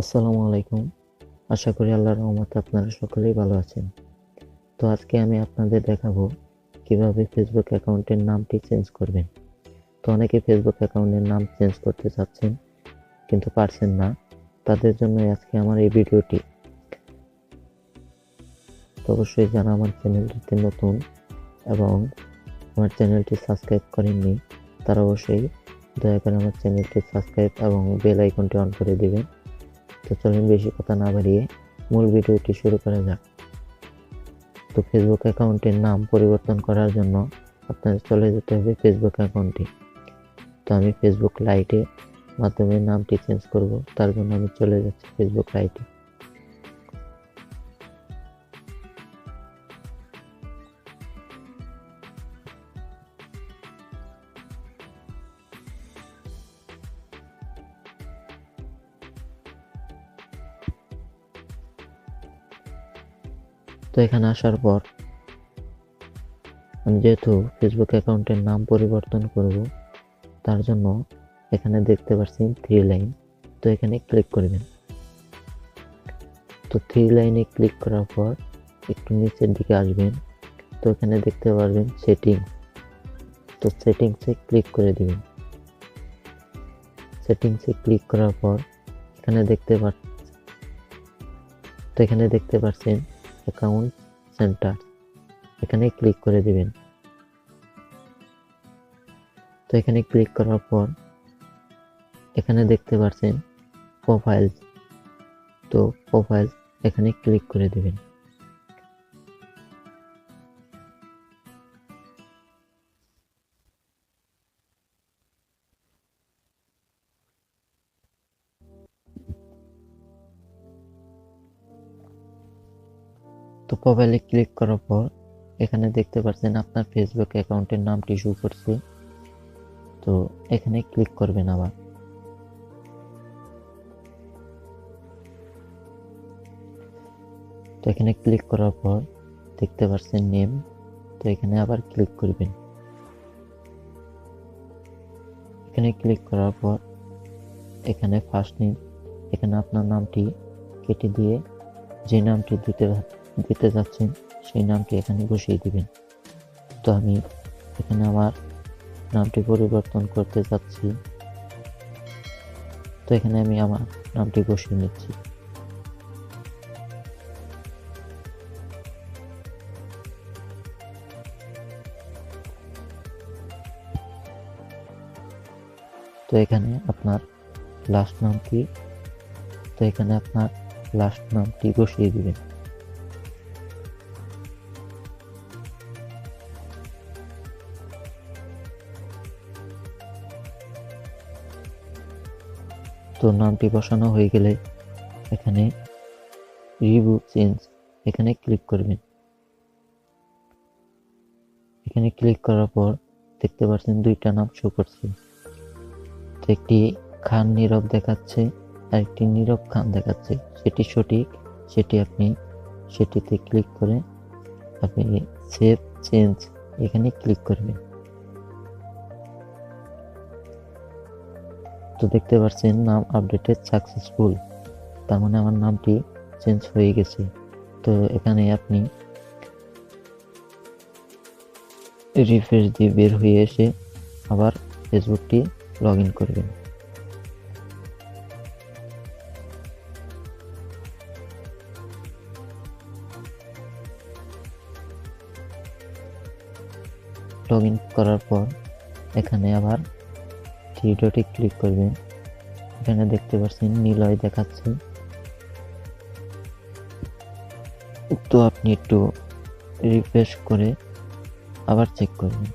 আসসালামু আলাইকুম। আশা করি আল্লাহর রহমতে আপনারা সকলেই ভালো আছেন। তো আজকে আমি আপনাদের দেখাবো কীভাবে ফেসবুক অ্যাকাউন্টের নামটি চেঞ্জ করবেন। তো অনেকে ফেসবুক অ্যাকাউন্টের নাম চেঞ্জ করতে চাচ্ছেন, কিন্তু পারছেন না। তাদের জন্য আজকে আমার এই ভিডিওটি। তো অবশ্যই যারা আমার চ্যানেলটিতে নতুন এবং আমার চ্যানেলটি সাবস্ক্রাইব করেননি, তারা অবশ্যই দয়া করে আমার চ্যানেলটি সাবস্ক্রাইব এবং বেল আইকনটি অন করে দিবেন। তো চলুন বেশি কথা না বাড়িয়ে মূল ভিডিওটি শুরু করা যাক। তো ফেসবুক অ্যাকাউন্টের নাম পরিবর্তন করার জন্য আপনাদের চলে যেতে হবে ফেসবুক অ্যাকাউন্টে। তো আমি ফেসবুক লাইটে মাধ্যমে নামটি চেঞ্জ করব, তার জন্য আমি চলে যাচ্ছি ফেসবুক লাইটে তো এখানে আসার পর আমি যেহেতু ফেসবুক অ্যাকাউন্টের নাম পরিবর্তন করব, তার জন্য এখানে দেখতে পাচ্ছি থ্রি লাইন তো এখানে ক্লিক করবেন তো থ্রি লাইনে ক্লিক করার পর একটু নিচের দিকে আসবেন, তো এখানে দেখতে পারবেন সেটিং তো সেটিংসে ক্লিক করে দিবেন। সেটিংসে ক্লিক করার পর এখানে দেখতে পাচ্ছেন তো এখানে দেখতে পাচ্ছেন অ্যাকাউন্ট সেন্টার এখানে ক্লিক করে দিবেন। তো এখানে ক্লিক করার পর, এখানে দেখতে পাচ্ছেন প্রোফাইল তো প্রোফাইল এখানে ক্লিক করে দিবেন। তো প্রোফাইলে ক্লিক করার পর এখানে দেখতে পাচ্ছেন আপনার ফেসবুক অ্যাকাউন্টের নামটি শু করছে। তো এখানে ক্লিক করবেন আবার। তো এখানে ক্লিক করার পর দেখতে পাচ্ছেন নেম তো এখানে আবার ক্লিক করবেন। এখানে ক্লিক করার পর এখানে ফার্স্ট নেম এখানে আপনার নামটি কেটে দিয়ে যে নামটি দিতে দিতে যাচ্ছেন, সেই নামটি এখানে বসিয়ে দিবেন। তো আমি এখানে আমার নামটি পরিবর্তন করতে যাচ্ছি। তো এখানে আমি আমার নামটি বসিয়ে নিচ্ছি। তো এখানে আপনার লাস্ট নামটি, তো এখানে আপনার লাস্ট নামটি বসিয়ে দিবেন। তো নামটি বসানো হয়ে গেলে এখানে রিভিউ চেঞ্জ, এখানে ক্লিক করবেন। এখানে ক্লিক করার পর দেখতে পাচ্ছেন দুইটা নাম শো করছে। একটি খান নীরব দেখাচ্ছে আর একটি নীরব খান দেখাচ্ছে। সেটি সঠিক, সেটি আপনি সেটিতে ক্লিক করে আপনি সেভ চেঞ্জ এখানে ক্লিক করবেন। তো দেখতে পাচ্ছেন নাম আপডেটেড সাকসেসফুল তার মানে আমার নামটি চেঞ্জ হয়ে গেছে। তো এখানে আপনি রিফ্রেশ দিয়ে বের হয়ে এসে আবার ফেসবুকটি লগ ইন করবেন। লগ ইন করার পর এখানে আবার থ্রি ডটে ক্লিক করবেন। এখানে দেখতে পাচ্ছেন, নিলয় দেখাচ্ছে। তো আপনি একটু রিফ্রেশ করে আবার চেক করবেন।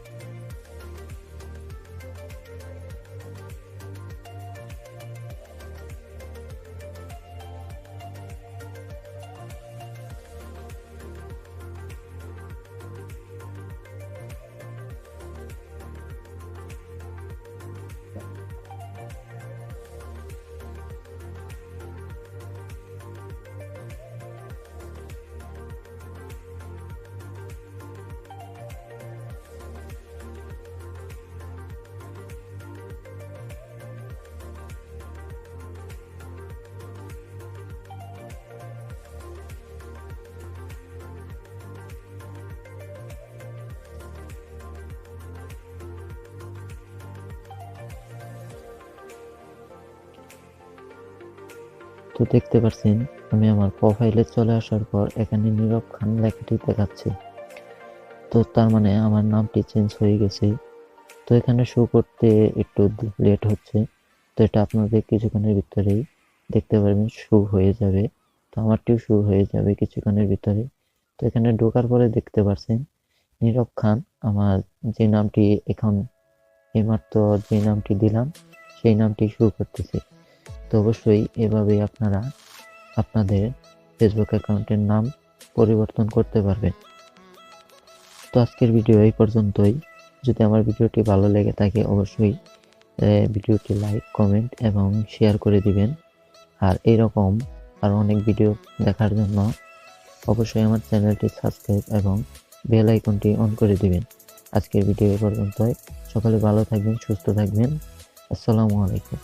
তো দেখতে পাচ্ছেন আমি আমার প্রোফাইলে চলে আসার পর এখানে নীরব খান লেখাটি দেখাচ্ছে। তো তার মানে আমার নামটি চেঞ্জ হয়ে গেছে। তো এখানে শো করতে একটু লেট হচ্ছে। তো এটা আপনাদের কিছুক্ষণের ভিতরেই দেখতে পারবেন শো হয়ে যাবে। তো আমারটিও শো হয়ে যাবে কিছুক্ষণের ভিতরে। তো এখানে ঢোকার পরে দেখতে পাচ্ছেন নীরব খান, আমার যে নামটি এখন এইমাত্র যে নামটি দিলাম, সেই নামটি শো করতেছে। তো অবশ্যই এভাবেই আপনারা আপনাদের ফেসবুক অ্যাকাউন্টের নাম পরিবর্তন করতে পারবেন। তো আজকের ভিডিও এই পর্যন্তই। যদি আমার ভিডিওটি ভালো লেগে থাকে, অবশ্যই ভিডিওটি লাইক কমেন্ট এবং শেয়ার করে দিবেন। আর এইরকম আরও অনেক ভিডিও দেখার জন্য অবশ্যই আমার চ্যানেলটি সাবস্ক্রাইব এবং বেল আইকনটি অন করে দিবেন। আজকের ভিডিও এই পর্যন্তই। সকলে ভালো থাকবেন, সুস্থ থাকবেন। আসসালামু আলাইকুম।